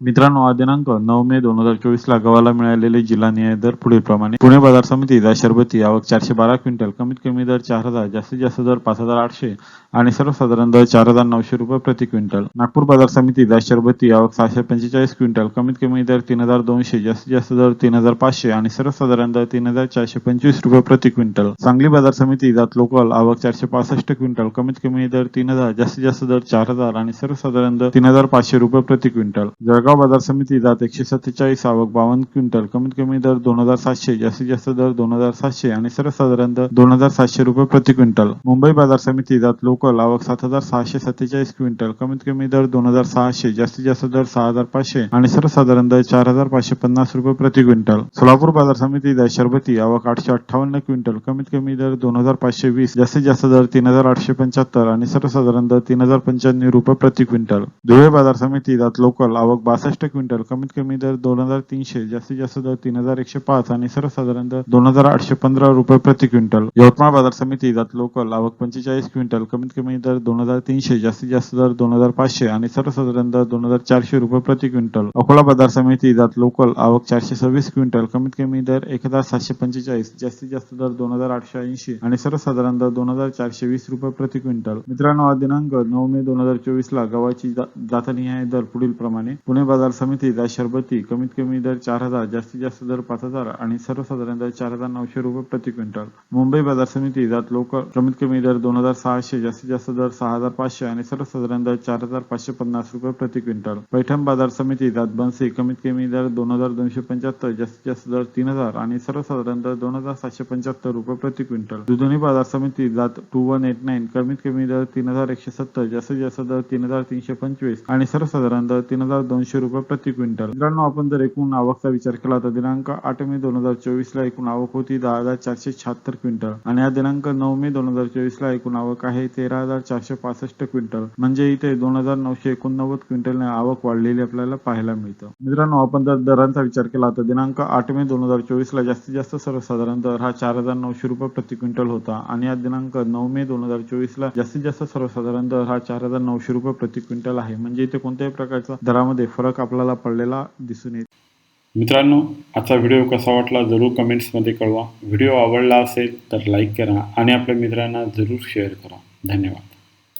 मित्रांनो हा दिनांक नऊ मे दोन हजार चोवीस ला गव्हाला मिळालेले जिल्हा न्याय दर पुढील प्रमाणे पुणे बाजार समिती शरबती आवक चारशे बारा क्विंटल कमीत कमी दर चार हजार जास्तीत जास्त दर पाच हजार आठशे आणि सर्वसाधारण दर चार हजार नऊशे रुपये प्रति क्विंटल. नागपूर बाजार समिती शरबती आवक सहाशे पंचेचाळीस क्विंटल कमीत कमी दर तीन हजार दोनशे जास्तीत जास्त दर तीन हजार पाचशे आणि सर्वसाधारण दर तीन हजार चारशे पंचवीस रुपये प्रति क्विंटल. सांगली बाजार समिती जात लोकल आवक चारशे पासष्ट क्विंटल कमीत कमी दर तीन हजार जास्तीत जास्त दर चार हजार आणि सर्वसाधारण दर तीन हजार पाचशे रुपये प्रति क्विंटल. जळगाव बाजार समिती जात एकशे सत्तेचाळीस आवक बावन्न क्विंटल. कमीत कमी दर दोन हजार सातशे जास्तीत जास्त दर दोन हजार सातशे आणि सर्वसाधारण दर दोन हजार सातशे रुपये प्रति क्विंटल. मुंबई बाजार समिती जात लोकल आवक सात हजार सहाशे सत्तेचाळीस क्विंटल. कमीत कमी दर दोन हजार सहाशे जास्तीत जास्त दर सहा हजार पाचशे आणि सर्वसाधारण दर चार हजार पाचशे पन्नास रुपये प्रति क्विंटल. सोलापूर बाजार समिती जात शरबती आवक आठशे अठ्ठावन्न क्विंटल. कमीत कमी दर दोन हजार पाचशे वीस जास्तीत जास्त दर तीन हजार आठशे पंच्याहत्तर आणि सर्वसाधारण दर तीन हजार पंच्याण्णव रुपये प्रति क्विंटल. धुळे बाजार समिती जात लोकल आवक बासष्ट क्विंटल. कमीत कमी दर दोन हजार तीनशे जास्तीत जास्त दर तीन हजार एकशे पाच आणि सर्वसाधारण दर दोन हजार आठशे पंधरा रुपये प्रति क्विंटल. यवतमाळ बाजार समिती जात लोकल आवक पंचेचाळीस क्विंटल. कमीत कमी दर दोन हजार तीनशे जास्तीत जास्त दर दोन हजार पाचशे आणि सर्वसाधारण दर दोन हजार चारशे रुपये प्रति क्विंटल. अकोला बाजार समिती जात लोकल आवक चारशे सव्वीस क्विंटल. कमीत कमी दर एक हजार सातशे पंचेचाळीस जास्तीत जास्त दर दोन हजार आठशे ऐंशी आणि सर्वसाधारण दर दोन हजार चारशे वीस रुपये प्रति क्विंटल. मित्रांनो आज दिनांक नऊ मे दोन हजार चोवीस ला गव्हाची जातनिहाय दर पुढील प्रमाणे पुणे बाजार समिती जात शरबती कमीत कमी दर चार हजार जास्तीत जास्त दर पाच हजार आणि सर्वसाधारण दर चार हजार नऊशे रुपये प्रति क्विंटल. मुंबई बाजार समिती जात लोकल कमीत कमी दर दोन हजार सहाशे जास्तीत जास्त दर सहा हजार पाचशे आणि सर्वसाधारण दर चार हजार पाचशे पन्नास रुपये प्रति क्विंटल. पैठण बाजार समिती जात बनसे कमीत कमी दर दोन हजार दोनशे पंच्याहत्तर जास्तीत जास्त दर तीन हजार आणि सर्वसाधारण दर दोन हजार सातशे पंच्याहत्तर रुपये प्रति क्विंटल. दुधनी बाजार समिती जात टू वन एट नाईन कमीत कमी दर तीन हजार एकशे सत्तर जास्तीत जास्त दर तीन हजार तीनशे पंचवीस आणि सर्वसाधारण दर तीन हजार दोनशे रुपये प्रति क्विंटल. मित्रांनो आपण जर एकूण आवकचा विचार केला तर दिनांक आठ मे दोन हजार चोवीस ला एकूण आवक होती दहा हजार चारशे शहात्तर क्विंटल आणि या दिनांक नऊ मे दोन हजार चोवीस ला एकूण आवक आहे तेरा हजार चारशे पासष्ट क्विंटल. म्हणजे इथे दोन हजार नऊशे एकोणनव्वद क्विंटलने आवक वाढलेली आपल्याला पाहायला मिळतं. मित्रांनो आपण जर दरांचा विचार केला तर दिनांक आठ मे दोन हजार चोवीस ला जास्तीत जास्त सर्वसाधारण दर हा चार हजार नऊशे रुपये प्रति क्विंटल होता आणि या दिनांक नऊ मे दोन हजार चोवीस ला जास्तीत जास्त सर्वसाधारण दर हा चार हजार नऊशे रुपये प्रति क्विंटल आहे. म्हणजे इथे कोणत्याही प्रकारचा दरामध्ये फरक आपल्याला पडलेला दिसून येत. मित्रांनो आजचा व्हिडिओ कसा वाटला जरूर कमेंट्समध्ये कळवा. व्हिडिओ आवडला असेल तर लाईक करा आणि आपल्या मित्रांना जरूर शेअर करा. धन्यवाद.